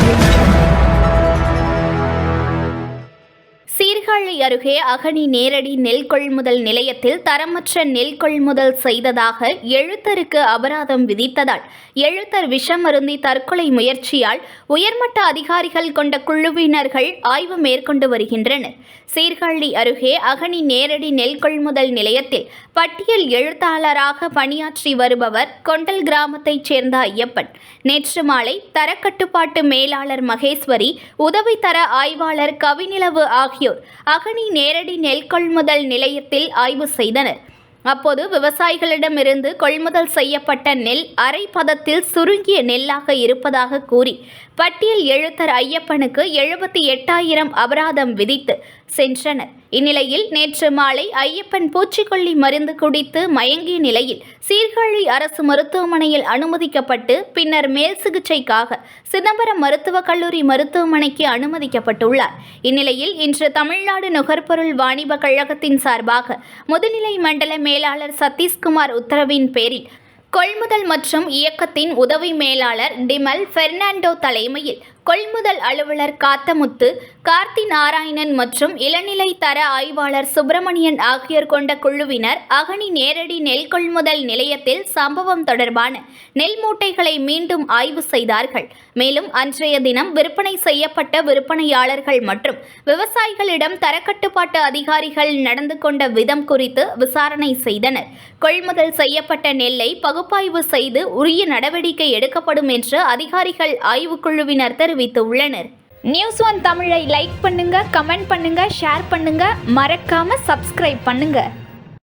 Audio அருகே agony நேரடி நெல் கொள்முதல் நிலையத்தில் தரமற்ற நெல் கொள்முதல் செய்ததாக எழுத்தருக்கு அபராதம் விதித்ததால் எழுத்தர் விஷம் அருந்தி தற்கொலை முயற்சியால் உயர்மட்ட அதிகாரிகள் கொண்ட குழுவினர்கள் ஆய்வு மேற்கொண்டு வருகின்றனர். சீர்காழி அருகே அகனி நேரடி நெல் கொள்முதல் நிலையத்தில் பட்டியல் எழுத்தாளராக பணியாற்றி வருபவர் கொண்டல் கிராமத்தைச் சேர்ந்த ஐயப்பன். நேற்று மாலை தரக்கட்டுப்பாட்டு மேலாளர் மகேஸ்வரி உதவி தர ஆய்வாளர் கவிநிலவு ஆகியோர் அகனி நேரடி நெல் கொள்முதல் நிலையத்தில் ஆய்வு செய்தனர். அப்போது விவசாயிகளிடமிருந்து கொள்முதல் செய்யப்பட்ட நெல் அரை பதத்தில் சுருங்கிய நெல்லாக இருப்பதாக கூறி பட்டியல் எழுத்தர் ஐயப்பனுக்கு எழுபத்தி எட்டாயிரம் அபராதம் விதித்து சென்றனர். இந்நிலையில் நேற்று மாலை ஐயப்பன் பூச்சிக்கொல்லி மருந்து குடித்து மயங்கிய நிலையில் சீர்காழி அரசு மருத்துவமனையில் அனுமதிக்கப்பட்டு பின்னர் மேல் சிகிச்சைக்காக சிதம்பரம் மருத்துவக் கல்லூரி மருத்துவமனைக்கு அனுமதிக்கப்பட்டுள்ளார். இந்நிலையில் இன்று தமிழ்நாடு நுகர்பொருள் வாணிப கழகத்தின் சார்பாக முதுநிலை மண்டல மேலாளர் சதீஷ்குமார் உத்தரவின் பேரில் கொள்முதல் மற்றும் இயக்கத்தின் உதவி மேலாளர் டிமல் பெர்னாண்டோ தலைமையில் கொள்முதல் அலுவலர் காத்தமுத்து கார்த்தி நாராயணன் மற்றும் இளநிலை தர ஆய்வாளர் சுப்பிரமணியன் ஆகியோர் கொண்ட குழுவினர் அகனி நேரடி நெல் கொள்முதல் நிலையத்தில் சம்பவம் தொடர்பான நெல் மூட்டைகளை மீண்டும் ஆய்வு செய்தார்கள். மேலும் அன்றைய தினம் விற்பனை செய்யப்பட்ட விற்பனையாளர்கள் மற்றும் விவசாயிகளிடம் தரக்கட்டுப்பாட்டு அதிகாரிகள் நடந்து கொண்ட விதம் குறித்து விசாரணை செய்தனர். கொள்முதல் செய்யப்பட்ட நெல்லை பகுப்பாய்வு செய்து உரிய நடவடிக்கை எடுக்கப்படும் என்று அதிகாரிகள் ஆய்வுக்குழுவினர் தெரிவித்துள்ளனர். நியூஸ் ஒன் தமிழை லைக் பண்ணுங்க கமெண்ட் பண்ணுங்க ஷேர் பண்ணுங்க. மறக்காம சப்ஸ்கிரைப் பண்ணுங்க.